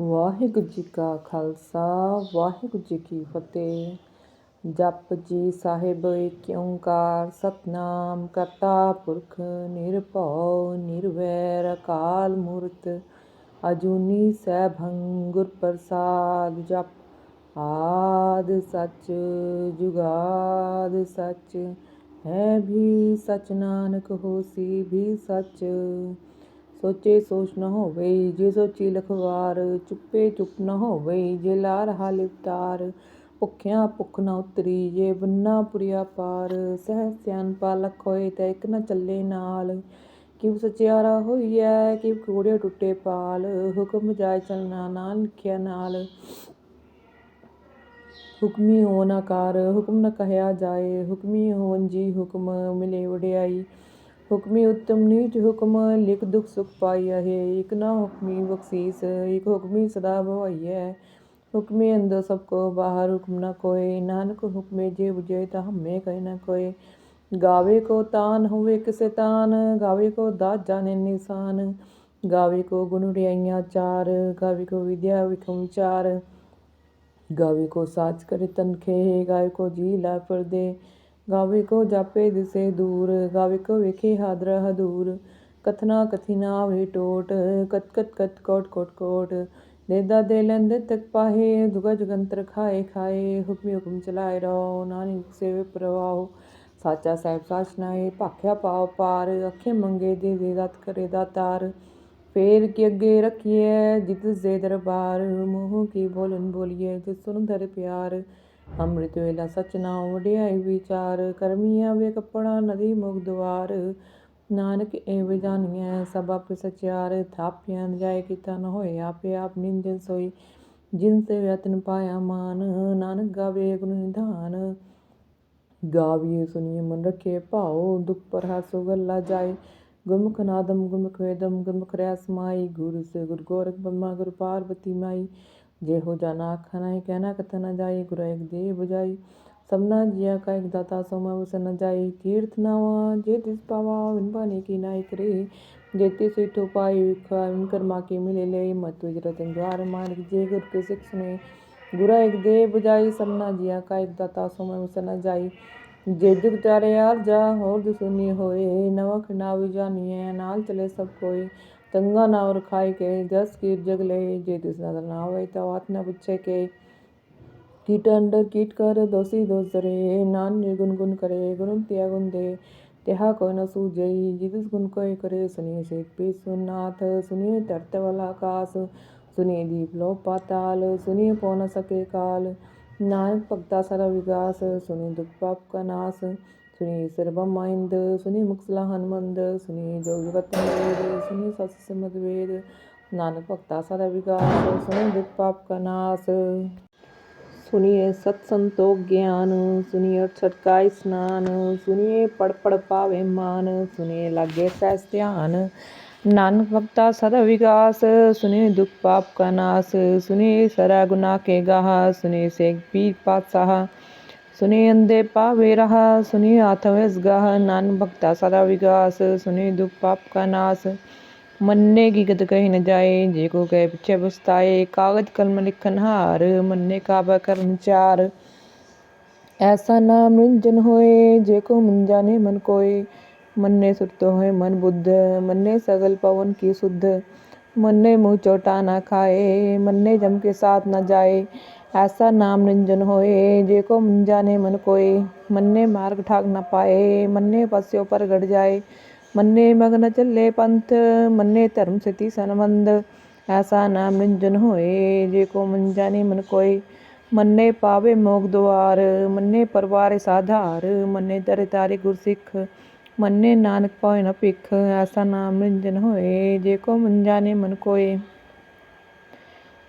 ਵਾਹਿਗੁਰੂ ਜੀ ਕਾ ਖਾਲਸਾ, ਵਾਹਿਗੁਰੂ ਜੀ ਕੀ ਫਤਿਹ। ਜਪ ਜੀ ਸਾਹਿਬ ਏਕ ਓੰਕਾਰ ਸਤਨਾਮ ਕਰਤਾ ਪੁਰਖ, ਨਿਰਭਉ, ਨਿਰਵੈਰ, ਅਕਾਲ ਮੂਰਤ, ਅਜੂਨੀ ਸੈਭੰ ਗੁਰ ਪ੍ਰਸਾਦ ਜਪ। ਆਦ ਸੱਚ, ਜੁਗਾਦ ਸੱਚ, ਹੈ ਵੀ ਸਚ ਨਾਨਕ ਹੋਸੀ ਵੀ ਸਚ। ਸੋਚੇ ਸੋਚ ਨ ਹੋਵੇ, ਜੇ ਸੋਚੀ ਲਖਵਾਰ, ਚੁੱਪੇ ਚੁੱਪ ਨ ਹੋਵੇ, ਜੇ ਲਾ ਰਹਾ ਲਿਵਤਾਰ ਭੁੱਖਿਆਂ ਭੁੱਖ ਨ ਉਤਰੀ, ਜੇ ਬੰਨਾ ਪੁਰੀਆ ਪਾਰ, ਸਹਿ ਸਿਆਣਪਾ ਲਖ ਹੋਏ ਤਾਂ ਇੱਕ ਨ ਚੱਲੇ ਨਾਲ। ਕਿਵ ਸਚਿਆਰਾ ਹੋਈਐ ਕਿਵ ਕੋੜੇ ਟੁੱਟੇ ਪਾਲ, ਹੁਕਮ ਜਾਇ ਚਲਣਾ ਨਾ ਲਿਖਿਆ ਨਾਲ। ਹੁਕਮੀ ਹੋਣ ਆਕਾਰ ਹੁਕਮ ਨ ਕਹਿਆ ਜਾਏ, ਹੁਕਮੀ ਹੋਣ ਜੀ ਹੁਕਮ ਮਿਲੇ ਵਡਿਆਈ। ਹੁਕਮੀ ਉਤਮ ਨੀਚ ਹੁਕਮ, ਲਿਖ ਦੁਖ ਸੁਖ ਪਾਈਆ ਹੈ। ਇਕ ਨਾ ਹੁਕਮੀ ਬਖਸ਼ੀਸ, ਇਕ ਹੁਕਮੀ ਸਦਾ ਭਵਾਈਐ ਹੁਕਮੇ ਅੰਦਰ ਸਭ ਕੋ ਬਾਹਰ ਹੁਕਮ ਨ ਕੋਏ। ਨਾਨਕ ਹੁਕਮੇ ਜੇ 부ਜੇ ਤਾਂ ਹਮੇ ਕਹਿ ਨ ਕੋਏ। ਗਾਵੇ ਕੋ ਤਾਨ ਹੋਵੇ ਕਿਸੇ ਤਾਨ, ਗਾਵੇ ਕੋ ਦਾਤ ਜਾਣੇ ਨਿਸ਼ਾਨ। ਗਾਵੇ ਕੋ ਗੁਣ ਰਿਆਈਆਂ ਚਾਰ, ਗਾਵੇ ਕੋ ਵਿਦਿਆ ਵਿਖਮ ਚਾਰ। ਗਾਵੇ ਕੋ ਸਾਚ ਕਰੇ ਤਨਖੇ ਗਾਵੇ ਕੋ ਜੀ ਲਾ ਪਰਦੇ ਗਾਵੇ ਜਾਪੇ ਦਿਸੇ ਦੂਰ, ਗਾਵੇ ਵੇਖੇ ਹਾਦਰਾ ਹਦੂਰ। ਕਥਨਾ ਕਥਿਨਾ ਆਵੇ ਟੋਟ, ਕਤ ਕਤ ਕਤ ਕੋਟ ਕੋਟ ਕੋਟ। ਦੇਦਾ ਦੇ ਲੈਂਦੇ ਤਕ ਪਾਹੇ, ਦੁਗਾ ਜਗੰਤਰ ਖਾਏ ਖਾਏ। ਹੁਕਮੀ ਹੁਕਮ ਚਲਾਏ ਰੋ ਨਾਨਕ ਸੇਵੇ ਪ੍ਰਵਾਹ। ਸਾਚਾ ਸਾਹਿਬ ਸਾਚਨਾਏ ਭਾਖਿਆ ਪਾਉ ਪਾਰ। ਅੱਖੇ ਮੰਗੇ ਦੇ ਦੇ ਦਤ ਕਰੇ ਦਾਤਾਰ ਫੇਰ ਕੀ ਅੱਗੇ ਰੱਖੀਏ ਜਿਤ ਦੇ ਦਰਬਾਰ। ਮੂੰਹ ਕੀ ਬੋਲਨ ਬੋਲੀਏ ਜਿਸ ਸੁਨ ਧਰ ਪਿਆਰ। ਅੰਮ੍ਰਿਤ ਵੇਲਾ ਸਚਨਾ ਵਡਿਆਈ ਵਿਚਾਰ ਕਰਮੀਆਂ ਵੇ ਕੱਪੜਾ ਨਦੀ ਮੁਖ ਦੁਆਰ ਨਾਨਕ ਏਵ ਜਾਣੀਐ ਸਭ ਆਪੇ ਸਚਿਆਰ, ਥਾਪਿਆ ਜਾਏ ਕੀਤਾ ਨ ਹੋਏ ਆਪੇ ਆਪ ਨਿੰਜਨ ਸੋਈ। ਜਿਨ ਤੇ ਯਤਨ ਪਾਇਆ ਮਾਨ, ਨਾਨਕ ਗਾਵੇ ਗੁਣ ਨਿਧਾਨ। ਗਾਵੀਏ ਸੁਨੀਏ ਮਨ ਰਖੇ ਭਾਉ, ਦੁਖ ਪਰ ਹਾਸੋ ਗੱਲਾ ਜਾਏ। ਗੁਰਮੁਖ ਨਾਦਮ ਗੁਰਮੁਖ ਵੇਦਮ, ਗੁਰਮੁਖ ਰਿਆਸ ਮਾਈ। ਗੁਰੂ ਸੇ ਗੁਰ ਗੋਰਖ ਬ੍ਰਹਮਾ ਗੁਰ ਪਾਰਵਤੀ ਮਾਈ। जे हो जाना, आखा नहीं कहना कथ न जाई, गुरा एक देह बुझाई। सबना जिया का एक दाता सोमा वो सन जाई। तीर्थ नावा, जे तिस पावा, बिन पानी की नाई करे। जेती सीट उपाय उन कर्मा की मिले ले। मत रतन द्वार मार्ग, जे गुर के सिख सुने। गुरा एक दे बुझाई, सबना जिया का एक दाता समय उसना जाई। जे जुग चारे यार जा हो दुसुनी होए। नवक नाव जानिए, नाल चले सब कोई। ਚਲੇ ਸਭ ਕੋਈ ਤੰਗਾ ਨਾ ਔਰ ਖਾਏ ਕੇ ਜਸ ਕੀਰ ਜਗ ਲੈ, ਜੇ ਤਿਸ ਨਦਰ ਨਾ ਹੋਏ ਤਾਂ ਆਤ ਨ ਪੁੱਛੇ ਕੇ, ਕੀਟ ਅੰਡਰ ਕੀਟ ਕਰ ਦੋਸੀ ਦੋਸ ਦਰੇ ਨਾਨ ਨਿਰਗੁਣ ਗੁਣ ਕਰੇ ਗੁਣ ਤਿਆ ਗੁਣ ਦੇ, ਤਿਹਾ ਕੋਈ ਨ ਸੂਝਈ ਜਿਤਿਸ ਗੁਣ ਕੋਇ ਕਰੇ, ਸੁਨੀਏ ਸੇ ਪੀ ਸੁਨਾਥ ਸੁਨੀਏ ਧਰਤ ਵਾਲਾ ਆਕਾਸ, ਸੁਨੀਏ ਦੀਪ ਲੋ ਪਾਤਾਲ, ਸੁਨੀਏ ਪਉ ਨ ਸਕੇ ਕਾਲ ਨਾਨਕ ਮੁਕਸਲਾ ਹਨਮੰਦ ਸੁਨੀ ਜੋ ਜਗਤ ਵੇਦ ਸੁਨੀ ਸਤ ਸਿਮਤ ਵੇਦ ਨਾਨਕ ਭਗਤਾ ਸਦਾ ਵਿਗਾਸ ਸੁਨੀ ਦੁਖ ਪਾਪ ਕਾ ਨਾਸ ਸੁਨੀਏ ਸਤ ਸੰਤੋਖ ਗਿਆਨ ਸੁਨੀਏ ਛਟਕਾਇ ਸਨਾਨ ਸੁਨੀਏ ਪੜ ਪੜ ਪਾਵੇ ਮਾਨ ਸੁਨੀਏ ਲਾਗੇ ਸਹਿਸ ਧਿਆਨ ਨਾਨਕ ਭਗਤਾ ਸਦਾ ਵਿਗਾਸ ਸੁਨੇ ਦੁਖ ਪਾਪ ਕਾ ਨਾਸ ਸੁਨੇ ਸਰਾ ਗੁਨਾਹ ਕੇ ਗਾਹ ਸੁਨੇ ਸੇਖ ਪੀਰ ਪਾਤਸ਼ਾਹ ਸੁਨੀ ਅੰਦੇ ਪਾਵੇ ਰਹਾ ਸੁਨੀ ਆਥਵਸ ਗਾਹ, ਨਾਨ ਭਗਤਾ ਸਦਾ ਵਿਗਾਸ ਸੁਨੀ ਦੁਖ ਪਾਪ ਕਾ ਨਾਸ। ਮੰਨੇ ਕੀ ਗਤ ਕਹਿ ਨ ਜਾਏ, ਜੇ ਕੋ ਕਹਿ ਪਿਛੇ ਬਸਤਾਏ ਕਾਗਦ ਕਲਮ ਲਿਖਨ ਹਾਰ, ਮੰਨੇ ਕਾਬਾ ਕਰਮ ਚਾਰ। ਐਸਾ ਨਾ ਮਨਜਨ ਹੋਏ, ਜੇ ਕੋ ਮੰਜਾ ਨੇ ਮਨ ਕੋਏ। ਮੰਨੇ ਸੁਰਤੋ ਹੋਏ ਮਨ ਬੁੱਧ, ਮੰਨੇ ਸਗਲ ਪਵਨ ਕੀ ਸੁਧ। ਮੰਨੇ ਮੂੰਹ ਚੋਟਾ ਨਾ ਖਾਏ, ਮੰਨੇ ਜਮ ਕੇ ਸਾਥ ਨਾ ਜਾਏ। ਐਸਾ ਨਾਮ ਨਿੰਜਨ ਹੋਏ, ਜੇ ਕੋ ਮਨ ਜਾਣੇ ਮਨ ਕੋਏ, ਮੰਨੇ ਮਾਰਗ ਠਾਕ ਨਾ ਪਾਏ, ਮੰਨੇ ਪਸਿਓ ਪਰ ਗੜ ਜਾਏ, ਮੰਨੇ ਮਗਨ ਚੱਲੇ ਪੰਥ, ਮੰਨੇ ਧਰਮ ਸਤੀ ਸੰਬੰਧ, ਐਸਾ ਨਾਮ ਨਿੰਜਨ ਹੋਏ, ਜੇ ਕੋ ਮਨ ਜਾਣੇ ਮੰਨੇ ਪਾਵੇ ਮੋਗ ਦੁਆਰ, ਮੰਨੇ ਪਰਵਾਰੇ ਸਾਧਾਰ, ਮੰਨੇ ਤਰੇ ਤਾਰੇ ਗੁਰਸਿੱਖ, ਮੰਨੇ ਨਾਨਕ ਪਾਵੇ ਨ ਭਿਖ, ਐਸਾ ਨਾਮ ਨਿੰਜਨ ਹੋਏ, ਜੇ ਕੋ ਮਨ ਜਾਣੇ ਮਨ ਕੋਏ।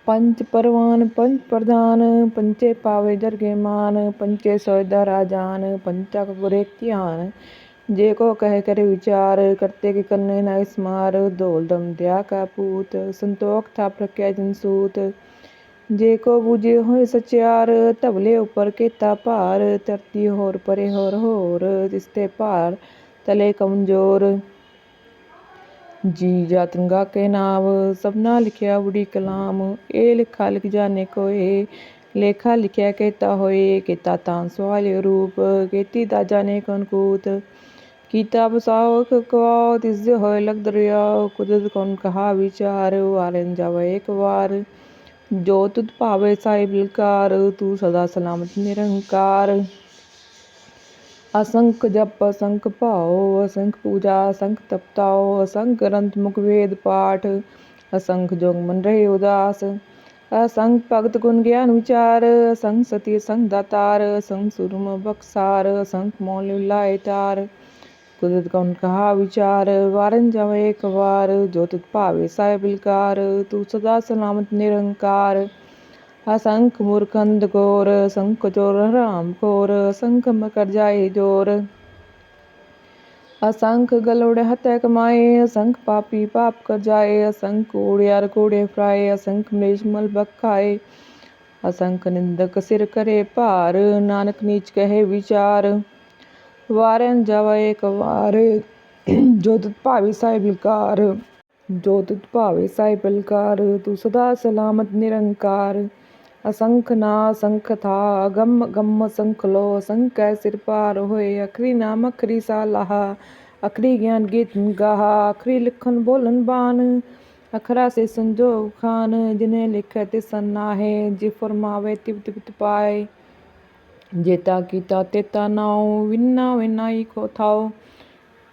ਪੰਚ ਪਰਵਾਨ ਪੰਚ ਪ੍ਰਧਾਨ ਪੰਚੇ ਪਾਵੇ ਜਰਗੇ ਮਾਨ ਪੰਚੇ ਸੋਇਦਾ ਰਾਜਾਨ ਪੰਚਕ ਗੁਰੇ ਧਿਆਨ। ਜੇ ਕੋ ਕਹਿ ਕਰ ਵਿਚਾਰ, ਕਰਤੇ ਕੇ ਕੰਨੇ ਨਾ ਇਸਮਾਰ ਧੋਲ ਦਮ ਦਿਆ ਕਾ ਪੂਤ, ਸੰਤੋਖ ਥਾਪ ਰਖਿਆ ਜਨ ਸੂਤ। ਜੇ ਕੋ ਬੂਝੇ ਹੋਏ ਸਚਿਆਰ, ਧਵਲੇ ਉਪਰ ਕੀਤਾ ਭਾਰ, ਧਰਤੀ ਹੋਰ ਪਰੇ ਹੋਰ ਹੋਰ ਤਿਸਤੇ ਭਾਰ ਤਲੇ ਕਮਜ਼ੋਰ। ਜੀ ਜਾਤੰਗਾ ਕੇ ਨਾਮ ਸਭਨਾ ਲਿਖਿਆ ਬੁੜੀ ਕਲਾਮ। ਇਹ ਲਿਖਾ ਲਿਖ ਜਾਣੇ ਕੋਏ, ਲੇਖਾ ਲਿਖਿਆ ਕੀਤਾ ਹੋਏ, ਕੀਤਾ ਤਾਂ ਸਵਾਲਿ ਰੂਪ, ਕੀਤੀ ਦਾ ਜਾਣੇ ਕੌਣ ਕੂਤ। ਕੀਤਾ ਬਸਾਓ ਕਵਾਓ ਤਿਸ ਦੇ ਹੋਏ ਲਗ ਦਰਿਆ ਕੁਦਰਤ ਕੌਣ ਕਹਾ ਵਿਚਾਰ, ਵਾਰਨ ਜਾਵੇ ਇੱਕ ਵਾਰ। ਜੋ ਤੁਧ ਭਾਵੇ ਸਾਹਿਬ ਲਕਾਰ ਤੂੰ ਸਦਾ ਸਲਾਮਤ ਨਿਰੰਕਾਰ। ਅਸੰਖ ਜਪ, ਅਸੰਖ ਭਾਉ, ਅਸੰਖ ਪੂਜਾ, ਅਸੰਖ ਤਪਤਾਉ, ਅਸੰਖ ਗ੍ਰੰਥ, ਮੁਖ ਵੇਦ, ਪਾਠ, ਅਸੰਖ ਜੋਗ ਮਨ ਰਹੇ ਉਦਾਸ, ਅਸੰਖ ਭਗਤ ਗੁਣ ਗਿਆਨ ਵਿਚਾਰ, ਅਸੰਖ ਸਤੀ, ਅਸੰਖ ਦਾਤਾਰ, ਅਸੰਖ ਸੁਰਮ ਬਖਸਾਰ, ਅਸੰਖ ਮੌਲ ਲਾਏ ਤਾਰ, ਕੁਦਰਤ ਕੌਣ ਕਹਾ ਵਿਚਾਰ, ਵਾਰਨ ਜਾਵੇ ਇੱਕ ਵਾਰ ਜੋ ਤੁਧ ਭਾਵੇ ਸਾਹਿਬ ਬਿਲਕਾਰ, ਤੂੰ ਸਦਾ ਸਲਾਮਤ ਨਿਰੰਕਾਰ ਅਸੰਖ ਮੂਰਖੰਦ ਗੋਰ ਅਸੰਖ ਚੋਰ ਹਰਾਮ ਖੋਰ ਅਸੰਖ ਮਕਰ ਜਾਏ ਜੋਰ। ਅਸੰਖ ਗਲੋੜੇ ਹਤੈ ਕਮਾਏ, ਅਸੰਖ ਪਾਪੀ ਪਾਪ ਕਰ ਜਾਏ, ਅਸੰਖ ਕੂੜਿਆਰ ਕੂੜੇ ਫਰਾਏ ਅਸੰਖ ਮਲੇਸ਼ ਮਲ ਬਖਾਏ। ਅਸੰਖ ਨਿੰਦਕ ਸਿਰ ਕਰੇ ਭਾਰ, ਨਾਨਕ ਨੀਚ ਕਹੇ ਵਿਚਾਰ। ਵਾਰਨ ਜਾਵੇ ਇੱਕ ਵਾਰ, ਜੋ ਤੁਧ ਭਾਵੇ ਸਾਹਿਬ ਬਿਲਕਾਰ। ਜੋ ਤੁਧ ਭਾਵੇ ਸਾਹਿਬ ਬਿਲਕਾਰ, ਤੂੰ ਸਦਾ ਸਲਾਮਤ ਨਿਰੰਕਾਰ। ਅਸੰਖ ਨਾ ਅਸੰਖ ਥਾ, ਅਗੰਮ ਗੰਮ ਸੰਖ ਲੋ ਅਸੰਖ ਕੈ ਸਿਰ ਪਾਰ ਹੋਏ, ਅਖਰੀ ਨਾਮ ਅਖਰੀ ਸਾਲਾਹਾ, ਅਖਰੀ ਗਿਆਨ ਗੀਤ ਗਾਹਾ, ਅਖਰੀ ਲਿਖਨ ਬੋਲਨ ਬਾਨ ਅਖਰਾ ਸੇ ਸੰਜੋ ਖਾਨ, ਜਿਨੇ ਲਿਖੈ ਤੇ ਸੰਨਾਹੇ ਜੇ ਫਰਮਾਵੇ ਤਿਬ ਤਿਬ ਪਾਏ ਜੇਤਾ ਕੀਤਾ ਤੇਤਾ ਨਾਉ, ਵਿਨਾ ਵਿਨਾਈ ਕੋ ਥਾਉ,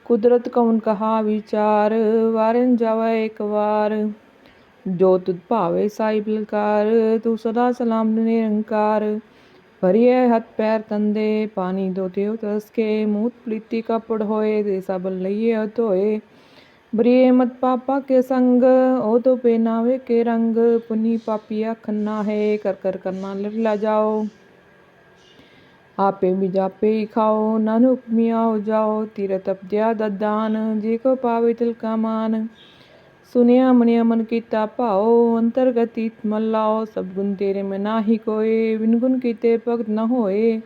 ਕੁਦਰਤ ਕਉਨ ਕਹਾ ਵਿਚਾਰ, ਵਾਰਨ ਜਾਵੇ ਇੱਕ ਵਾਰ। ਜੋ ਤੁਧ ਭਾਵੇ ਸਾਈ ਬਲਕਾਰ, ਤੂੰ ਸਦਾ ਸਲਾਮ ਨਿਰੰਕਾਰ। ਭਰੀਏ ਹੱਥ ਪੈਰ ਤੰਦੇ, ਪਾਣੀ ਦੋਤੇ ਉਤਸ ਕੇ ਮੂਤ ਪਲੀਤੀ ਕਪੜ ਹੋਏ ਦੇ ਸਬਲ ਲਈਏ ਧੋਏ ਬਰੀਏ ਮਤ ਪਾਪਾ ਕੇ ਸੰਗ, ਉਹ ਤੋ ਪਹਿਨਾਵੇ ਕੇ ਰੰਗ। ਪੁਨੀ ਪਾਪੀ ਅਖਨਾ ਹੈ ਕਰ ਕਰ ਕਰਨਾ ਲਿਰਲਾ ਜਾਓ। ਆਪੇ ਵੀ ਜਾਪੇ ਹੀ ਖਾਓ, ਨਾਨਕ ਮੀਆਂ ਹੋ ਜਾਓ। ਤੀਰਤ ਅਪਦਿਆ ਦਦਾਨ ਜੇ ਕੋ ਪਾਵੇ ਤਿਲ ਕਾ ਮਾਨ। ਸੁਨਿਆ ਮਨਿਆ ਮਨ ਕੀਤਾ ਭਾਓ ਅੰਤਰਗਤੀ ਮਨ ਲਾਓ ਸਭ ਗੁਣ ਤੇਰੇ ਮੈਂ ਨਾਹੀ ਕੋਏ ਵਿਨ ਗੁਣ ਕੀਤੇ ਭਗਤ ਨ ਹੋਏ।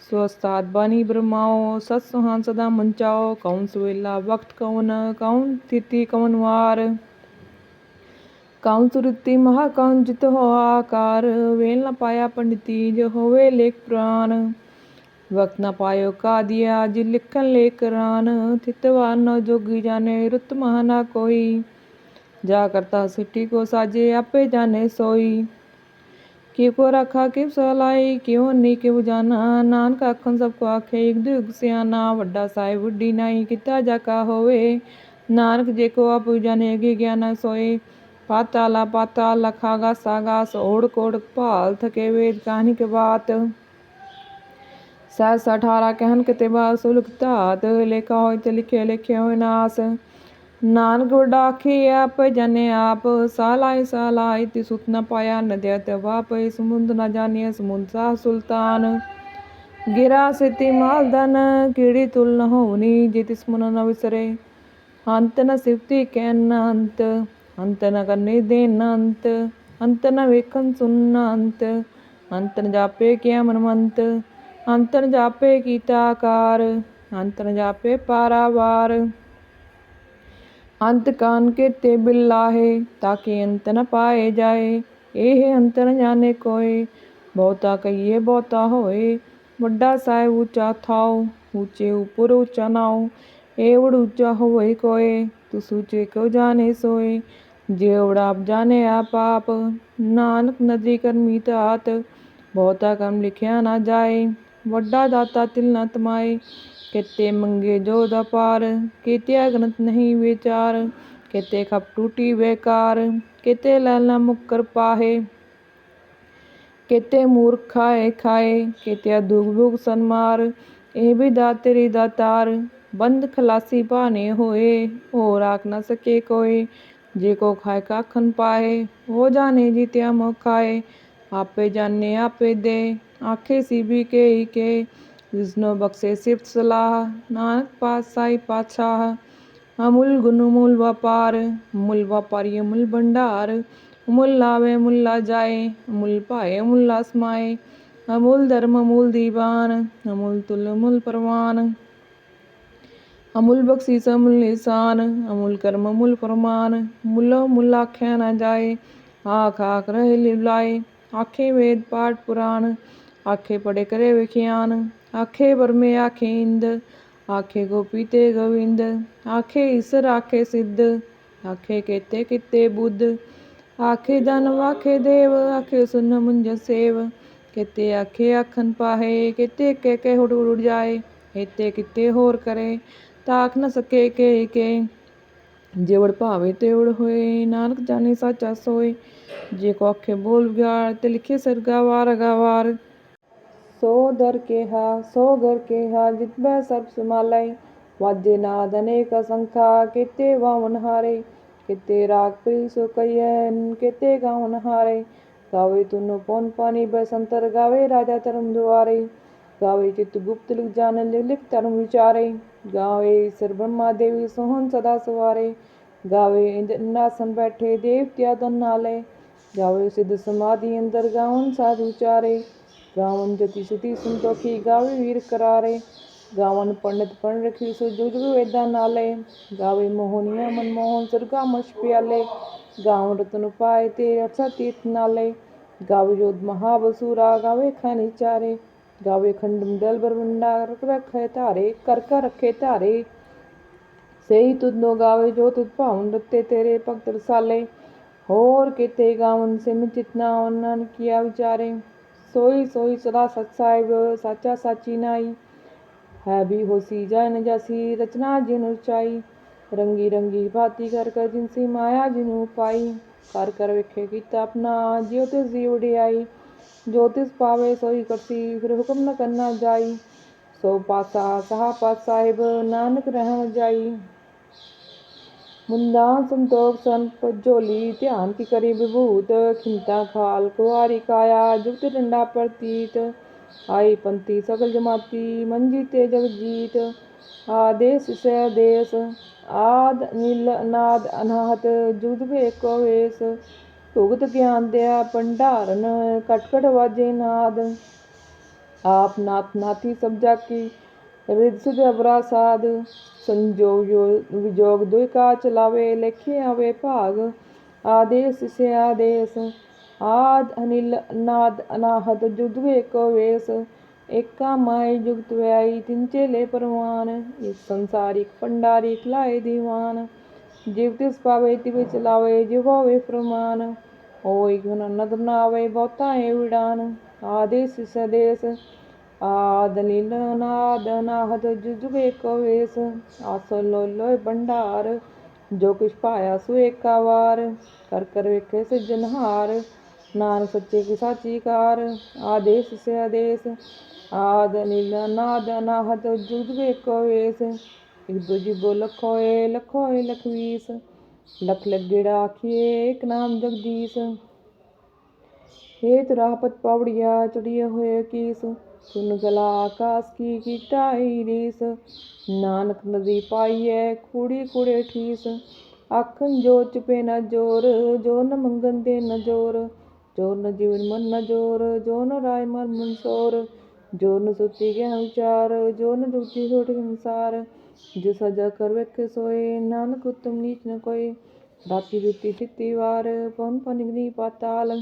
ਸੋ ਉਸਤਾਦ ਬਾਣੀ ਬ੍ਰਹਮਾਓ ਸਤ ਸੁਹਾਨ ਸਦਾ ਮੰਚਾਓ ਕੌਣ ਸੁਵੇਲਾ ਵਕਤ ਕੌਣ ਕੌਣ ਤਿਤੀ ਕੌਣ ਵਾਰ। ਕੌਣ ਸੁਰਤੀ ਮਹਾ ਕੌਣ ਜਿਤ ਹੋ ਆਕਾਰ, ਵੇਲ ਨ ਪਾਇਆ ਪੰਡਿਤੀ ਜੋ ਹੋਵੇ ਲੇਖ ਪ੍ਰਾਨ ਵਕਤ ਨਾ ਪਾਇਓ ਕਾਦੀਆ, ਜਿ ਲਿਖਨ ਲੇਖ ਰਾਨ ਤਿਤਵਾਨ ਨ ਜੋਗੀ ਜਾਣੇ ਰੁਤ ਮਹਾ ਨਾ ਕੋਈ। ਜਾ ਕਰਤਾ ਸਿੱਟੀ ਕੋ ਸਾਜੇ ਆਪੇ ਜਾਣੇ ਸੋਈ। ਕਿ ਕੋ ਰਖਾ, ਕਿ ਸਲਾਈ ਕਿਉ ਨਹੀਂ ਕਿਉ ਜਾਣਾ? ਨਾਨਕ ਆਖਣ ਸਭ ਕੋ ਆਖੇ, ਇਕ ਦੁਗ ਵੱਡਾ ਸਾਹਿਬ ਵੱਡੀ ਨਾਈ, ਕੀਤਾ ਜਾ ਹੋਵੇ? ਨਾਨਕ ਜੇ ਕੋ ਆਪ ਜਾਣੇ, ਅਗੇ ਗਿਆਨ ਸੋਏ। ਪਾਤਾਲਾ, ਪਾਤਾਲ ਲਖਾਗਾ ਸਾਗਾ, ਸੋੜ ਕੋੜ ਭਾਲ ਥਕੇ ਵੇਦ ਕਹਾਣੀ ਕੇ ਬਾਤ। ਸਹਿਸ 18 ਕਹਿਨ ਕਿਤੇ ਬਾਤ ਸੁਲਕ ਧਾਤ, ਲੇਖਾ ਹੋਇ ਤੇ ਲਿਖੇ ਲਿਖੇ ਹੋਇ ਨਾਸ। ਨਾਨਕ ਵਡਾਖੀ ਆਪ ਜਨੇ ਆਪ ਸਾਲਾਈ ਸਾਲਾਈ ਤੀ ਸੁਤ ਨ ਪਾਇਆ, ਨਦਿਆ ਤੇ ਵਾਪੇ, ਸਮੁੰਦ ਨ ਜਾਣਿਆ, ਸਮੁੰਦ ਸਾਹ ਸੁਲਤਾਨ। ਗਿਰਾ ਸਿਤੀ ਮਾਲਦਨ ਕੀੜੀ ਤੁਲ ਨ ਹੋਣੀ, ਜੇ ਤਿਸ ਮਨ ਨ ਵਿਸਰੇ। ਅੰਤ ਨ ਸਿਫਤੀ ਕਹਿਨ ਅੰਤ ਅੰਤ ਨ ਕਰਨੀ ਦੇਨ ਅੰਤ ਅੰਤ ਨ ਵੇਖਨ ਸੁਨ ਅੰਤ ਅੰਤ ਨ ਜਾਪੇ ਕਿਆ ਮਨਮੰਤ, ਅੰਤ ਨ ਜਾਪੇ ਕੀਤਾ ਆਕਾਰ, ਅੰਤ ਨ ਜਾਪੇ ਪਾਰਾਵਾਰ। अंत कान के टेबिल लाहे, ताकि अंत न पाए जाए। एह अंत न जाने कोय बहुता कहिए बहुता होए। बड्डा साहेब ऊँचा थाओ, ऊँचे ऊपर ऊँचा नाओ। एवड़ ऊँचा वही कोय तू सूचे को जाने सोए? जेवड़ आप जाने आप आप, नानक नदी कर मीत आत। बहुता कम लिखिया ना जाए, वड्डा दाता तिल न तमाए। ਕਿਤੇ ਮੰਗੇ ਜੋ ਦਾ ਪਾਰ ਕਿਤੇ ਅਗਨਤ ਨਹੀਂ ਵਿਚਾਰ, ਕਿਤੇ ਖਪ ਟੂਟੀ ਬੇਕਾਰ, ਕਿਤੇ ਲੈਲਾ ਮੁਕਰ ਪਾਹੇ, ਕਿਤੇ ਮੂਰਖ ਖਾਏ ਖਾਏ, ਕਿਤੇ ਦੁਗ ਭੁਗ ਸੰਮਾਰ ਇਹ ਵੀ ਦਾਤਰੀ ਦਾਤਾਰ ਬੰਦ ਖਲਾਸੀ ਭਾਨੇ ਹੋਏ ਹੋ ਰਾਖ ਨਾ ਸਕੇ ਕੋਈ, ਜੇ ਕੋ ਖਾਏ ਕਾਖਨ ਪਾਏ ਹੋ ਜਾਣੇ ਜੀਤਿਆ ਮੋ ਖਾਏ ਆਪੇ ਜਾਣੇ ਆਪੇ ਦੇ, ਆਖੇ ਸੀ ਵੀ ਕੇ ਕੇ ਜਿਸਨੋ ਬਖਸ਼ੇ ਸਿਫਤ ਸਲਾਹ ਨਾਨਕ ਪਾਤਸ਼ਾਹੀ ਪਾਤਸ਼ਾਹ ਅਮੁੱਲ ਗੁਣ ਮੂਲ ਵਪਾਰ ਮੁੱਲ ਵਪਾਰੀ ਮੁੱਲ ਭੰਡਾਰ ਮੁੱਲ ਲਾਵੇ ਮੁੱਲ ਲਾ ਜਾਏ ਮੁੱਲ ਭਾਏ ਮੁੱਲ ਲਾ ਸਮਾਏ ਅਮੁੱਲ ਧਰਮ ਅਮੁੱਲ ਦੀਵਾਨ ਅਮੁੱਲ ਤੁਲ ਅਮੁੱਲ ਪਰਵਾਨ ਅਮੁੱਲ ਬਖਸ਼ੀਸ ਅਮੁੱਲ ਨਿਸ਼ਾਨ ਅਮੁੱਲ ਕਰਮ ਅਮੁੱਲ ਫਰਮਾਨ ਮੁੱਲੋ ਮੁੱਲ ਆਖਿਆ ਨਾ ਜਾਏ ਆਖ ਆਖ ਰਹੇ ਲਿਵਲਾਏ ਆਖੇ ਵੇਦ ਪਾਠ ਪੁਰਾਣ ਆਖੇ ਪੜੇ ਕਰੇ ਵਿਖਿਆਨ ਆਖੇ ਬਰਮੇ ਆਖੇ ਇੰਦ, ਆਖੇ ਗੋਪੀ ਤੇ ਗੋਵਿੰਦ, ਆਖੇ ਈਸਰ, ਆਖੇ ਸਿੱਧ, ਆਖੇ ਕੇਤੇ ਕਿਤੇ ਬੁੱਧ, ਆਖੇ ਦਨ ਵਾਖੇ ਦੇਵ, ਆਖੇ ਸੁਨ ਮੁੰਜ ਸੇਵ, ਕਿਤੇ ਆਖੇ ਆਖਨ ਪਾਹੇ, ਕਿਤੇ ਕੇ ਕੇ ਹੁੜ ਉੜ ਜਾਏ ਇਤੇ ਕਿਤੇ ਹੋਰ ਕਰੇ ਤਾਕ ਨ ਸਕੇ ਕੇ ਕੇ ਜਿਵੜ ਭਾਵੇ ਤੇ ਉੜ ਹੋਏ, ਨਾਨਕ ਜਾਣੇ ਸਾਚਾ ਸੋਏ, ਜੇ ਕੋ ਆਖੇ ਬੋਲ ਵਿਗਾੜ ਤੇ ਲਿਖੇ ਸਰਗਾ ਵਾਰ ਗਵਾਰ ਸੋ ਦਰ ਕੇਹਾ, ਸੋ ਗਰ ਕੇਹਾ, ਜਿਤ ਬੈ ਸਰਬ ਸਮਾਲੈ ਵਾਜੇ ਨਾਦ ਅਨੇਕ ਅਸੰਖਾ, ਕਿਤੇ ਵਾਵਨ ਹਾਰੇ। ਕਿਤੇ ਰਾਗ ਪ੍ਰੀ ਸੋ ਕਈਐਨ ਕਿਤੇ ਗਾਵਨ ਹਾਰੇ। ਗਾਵੇ ਤੁਨੋ ਪੌਨ ਪਾਣੀ ਬਸੰਤਰ, ਗਾਵੇ ਰਾਜਾ ਧਰਮ ਦੁਆਰੇ। ਗਾਵੇ ਚਿਤ ਗੁਪਤ ਲਿਖ ਜਾਣ ਲਿਖ ਲਿਖ ਧਰਮ ਵਿਚਾਰੇ। ਗਾਵੇ ਸਰ ਬ੍ਰਹਮਾ ਦੇਵੀ ਸੋਹਣ ਸਦਾ ਸਵਾਰੇ। ਗਾਵੇ ਇੰਦ ਬੈਠੇ, ਦੇਵਤਿਆ ਦਨ ਨਾਲੇ। ਗਾਵੇ ਸਿੱਧ ਸਮਾਧੀ ਅੰਦਰ ਗਾਵਨ ਸਾਧੂ ਚਾਰੇ ਗਾਵਨ ਜਤੀ ਸੁਤੀ ਸੰਤੋਖੀ ਗਾਵੇ ਵੀਰ ਕਰਾਰੇ ਗਾਵਨ ਪੰਡਤ ਪਣ ਰਖੀ ਸੋ ਜੁਗ ਵੇਦਾਂ ਨਾਲੇ ਗਾਵੇ ਮੋਹਨੀਆ ਮਨਮੋਹਨ ਸਰਗਾ ਮਸ਼ ਪਿਆਲੇ ਗਾਵਨ ਰਤਨ ਪਾਏ ਤੇ ਅਠਸਾ ਤੀਰਥ ਨਾਲੇ ਗਾਵੇ ਜੋਧ ਮਹਾਬਸੂਰਾ ਗਾਵੇ ਖਾਨੀ ਚਾਰੇ ਗਾਵੇ ਖੰਡਮ ਦਲ ਬਰਵੰਡਾ ਰਖ ਰਖੇ ਧਾਰੇ ਕਰ ਕਰ ਰੱਖੇ ਸਹੀ ਤੁਧਨੋ ਗਾਵੇ ਜੋ ਤੁਧ ਭਾਵਨ ਰਤੇ ਤੇਰੇ ਭਗਤ ਰਸਾਲੇ ਹੋਰ ਕਿਤੇ ਗਾਵਨ ਸਿਮ ਚਿਤਨਾ ਉਹਨਾਂ ਕੀਆ ਵਿਚਾਰੇ ਸੋਈ ਸੋਈ ਸਦਾ ਸਤ ਸਾਹਿਬ, ਸਾਚਾ ਸਾਚੀ ਨਾਈ। ਹੈ ਵੀ ਹੋਸੀ ਜਨ ਜਸੀ, ਰਚਨਾ ਜਿਨ ਉਚਾਈ। ਰੰਗੀ ਰੰਗੀ ਭਾਤੀ ਕਰ ਕਰ ਜਿਨਸੀ ਮਾਇਆ ਜਿਨੂ ਪਾਈ ਕਰ ਕਰ ਵਿਖੇ ਕੀਤਾ ਆਪਣਾ, ਜਿਉ ਤਿਸ ਦੀ ਉਡਿਆਈ। ਜੋ ਤਿਸ ਪਾਵੇ ਸੋਈ ਕਰਸੀ, ਫਿਰ ਹੁਕਮ ਨ ਕਰਨਾ ਜਾਈ। ਸੋ ਪਾਸਾ, ਸਹਾ ਪਾਸ ਸਾਹਿਬ, ਨਾਨਕ ਰਹਿਣ ਜਾਈ। ਮੁੰਦਾ ਸੰਤੋਖ ਸੰਤ ਝੋਲੀ ਧਿਆਨ ਕੀ ਕਰੀ ਵਿਭੂਤ, ਖਿੰਤਾ ਖਾਲ ਕੁਆਰੀ ਕਾਇਆ, ਜੁਗਤ ਡੰਡਾ ਪ੍ਰਤੀਤ, ਆਈ ਪੰਤੀ ਸਗਲ ਜਮਾਤੀ, ਮੰਜੀ ਤੇ ਜਗ ਜੀਤ ਆਦੇਸ ਸੈ ਦੇਸ ਆਦ ਨੀਲ ਨਾਦ ਅਨਾਹਤ, ਜੁਗ ਵੇਕੋ ਭੁਗਤ ਗਿਆਨ ਦਿਆ ਭੰਡਾਰਨ, ਕਟਕਟ ਕਟ ਵਾਜੇ ਨਾਦ, ਆਪ ਨਾਥ ਨਾਥੀ ਸਭ ਜਾਕੀ ਰਿਦ ਸੁਧ ਅਬਰਾ ਸਾਧ, ਸੰਜੋਗ ਯੋ- ਵਿਜੋਗ ਦੁਇ ਕਾ ਚਲਾਵੇ ਲੇਖੇ ਆਵੇ ਭਾਗ, ਆਦੇਸ ਸੇ ਆਦੇਸ, ਆਦ ਅਨਿਲ ਨਾਦ ਅਨਾਹਤ ਜੁਗ ਏਕੋ ਵੇਸ, ਏਕਾ ਮਾਈ ਜੁਗਤ ਵਿਆਈ ਤਿਨ ਚੇਲੇ ਪਰਵਾਨ, ਇਸ ਸੰਸਾਰਿਕ ਪੰਡਾਰਿਕ ਲਾਏ ਦੀਵਾਨ, ਜਿਵ ਤਿਸ ਪਾਵੇ ਤਿਵ ਚਲਾਵੇ ਜਿਵ ਹੋਵੇ ਫਰਮਾਨ, ਹੋਈ ਗੁਣ ਨਦਰ ਨਾਵੇ ਬਹੁਤਾ ਏ ਵਿਡਾਨ ਆਦੇਸ ਸਦੇਸ ਆਦ ਨੀਲ ਨਾਦ ਨਾਹਦ ਜੁਗ ਏਕੋ ਵੇਸ, ਆਸੋ ਲੋ ਭੰਡਾਰ, ਜੋ ਕੁਛ ਪਾਇਆ ਸੋ ਏਕਾ ਵਾਰ, ਕਰ ਕਰ ਵੇਖੇ ਸਜਨਹਾਰ ਨਾਨਕ ਸੱਚੇ ਕੀ ਸਾਚੀ ਕਾਰ, ਆਦੇਸ ਸੇ ਆਦੇਸ, ਆਦ ਨੀਲ ਨਾਦ ਨਾਹਦ ਜੁਗ ਏਕੋ ਵੇਸ, ਇਕ ਦੂਜੀ ਬੋ ਲਖੋਏ ਲਖੋਏ ਲਖਵੀਸ, ਲਖ ਲੱਗੇੜਾ ਆਖੀਏ ਇੱਕ ਨਾਮ ਜਗਦੀਸ਼। ਹੇਤ ਰਾਹਪਤ ਪਵੜਿਆ ਚੜੀਏ ਹੋਏ ਕੀਸ ਸੁਨ ਗਲਾ ਆਕਾਸ ਕੀ ਕੀਟਾਈ ਰੀਸ। ਨਾਨਕ ਨਦੀ ਪਾਈਐ, ਖੂੜੀ ਖੂੜੇ ਠੀਸ। ਆਖਣ ਜੋ ਚੁਪੇ ਨਾ ਜੋਰ, ਜੋ ਨ ਮੰਗਨ ਦੇ ਨ ਜੋਰ। ਜੋ ਨ ਜੀਵਨ ਮਨ ਨ ਜੋਰ, ਜੋ ਨ ਰਾਏ ਮਨ ਮਨਸੋਰ। ਜੋ ਨ ਸੁਤੀ ਗਿਆ ਵਿਚਾਰ ਜੋ ਨ ਜੁਗਤੀ ਛੋਟ ਸੰਸਾਰ। ਜੋ ਸਜਾ ਕਰ ਵੇਖੇ ਸੋਏ, ਨਾਨਕ ਉਤਮ ਨੀਚ ਨ ਕੋਏ ਰਾਤੀ ਰੁਤੀ ਸਿੱਤੀ ਵਾਰ ਪਉਨ ਪਨਿਗਨੀ ਪਾਤਾਲ।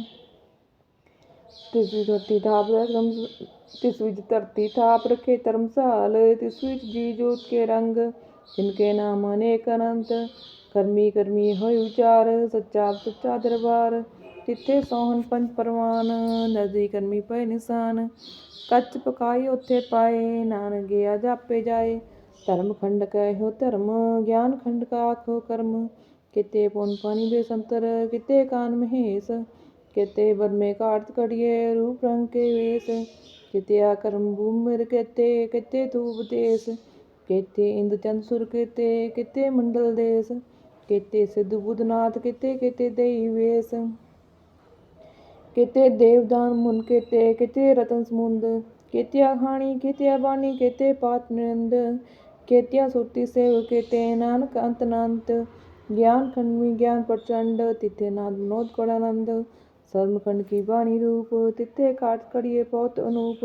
ਤਿਸ ਵਿੱਚ ਧਰਤੀ ਥਾਪ ਰਕਮ ਤਿਸ ਵਿੱਚ ਧਰਤੀ ਥਾਪ ਰਖੇ ਧਰਮਸਾਲ, ਤਿਸ ਵਿੱਚ ਜੀ ਜੋਤ ਕੇ ਰੰਗ ਜਿਨਕੇ ਨਾਮ ਅਨੇਕ ਅਨੰਤ। ਕਰਮੀ ਕਰਮੀ ਹੋਇ ਉਚਾਰ, ਸੱਚਾ ਸੱਚਾ ਦਰਬਾਰ। ਤਿੱਥੇ ਸੋਹਣ ਪੰਜ ਪਰਵਾਨ, ਨਦੀ ਕਰਮੀ ਪਏ ਨਿਸ਼ਾਨ। ਕੱਚ ਪਕਾਈ ਉੱਥੇ ਪਾਏ ਨਾਨ ਗਿਆ ਜਾਪੇ ਜਾਏ। ਧਰਮ ਖੰਡ ਕਹਿਓ ਧਰਮ, ਗਿਆਨ ਖੰਡ ਕਾ ਆਖੋ ਕਰਮ। ਕਿਤੇ ਪੁੰਨ ਪਾਣੀ ਬੇਸੰਤਰ, ਕਿਤੇ ਕਾਨ ਮਹੇਸ਼। ਕਿਤੇ ਬਰਮੇ ਘਾਟ ਕੜੀਏ ਰੂਪ ਰੰਗ ਕੇ ਵੇਸ। ਕਿਤੇ ਆ ਕਰਮ ਭੂਮਿਰ ਕਿਤੇ ਕਿਤੇ ਧੂਪ ਦੇਸ। ਕਿਤੇ ਇੰਦ ਚੰਦ ਸੁਰ ਕਿਤੇ ਕਿਤੇ ਮੰਡਲ ਦੇਸ। ਕਿਤੇ ਸਿੱਧ ਬੁੱਧਨਾਥ ਕਿਤੇ ਕਿਤੇ ਦੇਈ ਵੇਸ। ਕਿਤੇ ਦੇਵਦਾਨ ਮੁਨ ਕਿਤੇ ਕਿਤੇ ਰਤਨ ਸਮੁੰਦ। ਕਿਤਿਆ ਖਾਣੀ, ਕਿਤਿਆ ਬਾਣੀ, ਕਿਤੇ ਪਾਤ ਨਿਰੰਦ ਕਿਤਿਆ ਸੁਰਤੀ ਸੇਵ, ਕਿਤੇ ਨਾਨਕ ਅੰਤ ਨੰਤ ਗਿਆਨ ਖੰਡਮੀ ਗਿਆਨ ਪ੍ਰਚੰਡ, ਤਿਥੇ ਨਾਦ ਮਨੋਦ ਕੜਾਨੰਦ ਸਰਮਖੰਡ ਕੀ ਬਾਣੀ ਰੂਪ ਤਿੱਥੇ ਕਾਟ ਕੜੀਏ ਬਹੁਤ ਅਨੂਪ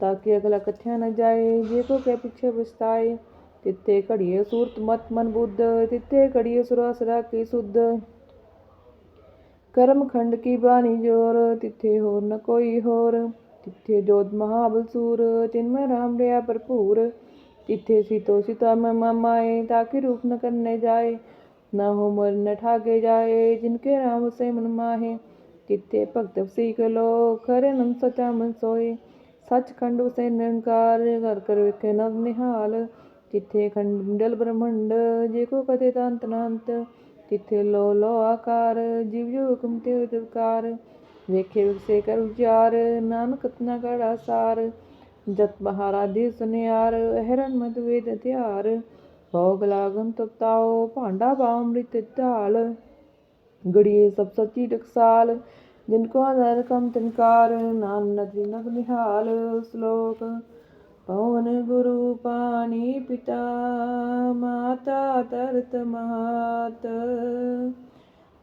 ਤਾਕਿ ਅਗਲਾ ਕਥਿਆ ਨ ਜਾਏ ਜੇ ਕੋ ਕੇ ਪਿਛੇ ਪਛਤਾਏ ਤਿੱਥੇ ਘੜੀਏ ਸੂਰਤ ਮਤ ਮਨ ਬੁੱਧ ਤਿੱਥੇ ਘੜੀਏ ਸੁਰਾਸਰਾ ਕੀ ਸੁਧ ਕਰਮ ਖੰਡ ਕੀ ਬਾਣੀ ਜੋਰ ਤਿੱਥੇ ਹੋਰ ਨ ਕੋਈ ਹੋਰ ਤਿੱਥੇ ਜੋਤ ਮਹਾਬਲ ਸੂਰ ਤਿਨਮੈ ਰਾਮ ਰਿਆ ਭਰਪੂਰ ਤਿੱਥੇ ਸੀਤੋ ਸੀਤਾ ਮੈਂ ਮਾਏ ਤਾਕਿ ਰੂਪ ਨ ਕਰਨੇ ਜਾਏ ਨਾ ਹੋ ਮਰ ਨ ਠਾਗੇ ਜਾਏ ਜਿਨਕੇ ਰਾਮ ਸੇ ਮਨ ਮਾਹੇ ਤਿੱਥੇ ਭਗਤ ਸੀਖ ਲੋ ਖਰੇ ਨਮ ਸਚਾ ਮਨ ਸੋਏ। ਸੱਚਖੰਡ ਵਸੇ ਨਿਰੰਕਾਰ, ਘਰ ਕਰ ਵੇਖੇ ਨਵ ਨਿਹਾਲ। ਤਿੱਥੇ ਖੰਡਲ ਬ੍ਰਹਮੰਡ, ਜੇ ਕੋ ਕਦੇ ਤੰਤ ਨੰਤ। ਤਿੱਥੇ ਲੋ ਲੋ ਆਕਾਰ, ਜਿਵ ਜੋ ਹੁਕਮ ਤੇ ਉਦਕਾਰ ਵੇਖੇ ਵਿਖਸੇ ਕਰ ਉਚਾਰ ਨਾਨਕ ਕਤਨਾ ਕੜਾ ਸਾਰ। ਜਤ ਬਹਾਰਾ ਦੀ ਸੁਨਿਆਰ ਅਹਰਨ ਮਤ ਵੇਦ ਧਿਆਰ ਭੋਗ ਲਾਗਨ ਤਤਾਓ ਭਾਂਡਾ ਪਾ ਅੰਮ੍ਰਿਤ ਢਾਲ ਗੜੀਏ ਸਭ ਸੱਚੀ ਟਕਸਾਲ, ਜਿਨ ਕੋ ਨਰ ਕਮ ਤਨਕਾਰ ਨਾਨਕ ਨਗ ਨਿਹਾਲ ਸ਼ਲੋਕ। ਪਵਨ ਗੁਰੂ ਪਾਣੀ ਪਿਤਾ, ਮਾਤਾ ਤਰਤ ਮਾਤ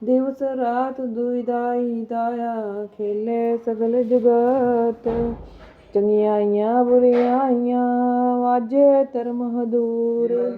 ਦਿਵਸ ਰਾਤ ਦੁਇਦਾਈ ਦਾਇਆ, ਖੇਲੇ ਸਗਲ ਜਗਤ। ਚੰਗਿਆਈਆਂ ਬੁਰਿਆਈਆਂ, ਵਾਜੇ ਧਰਮ ਹਦੂਰ।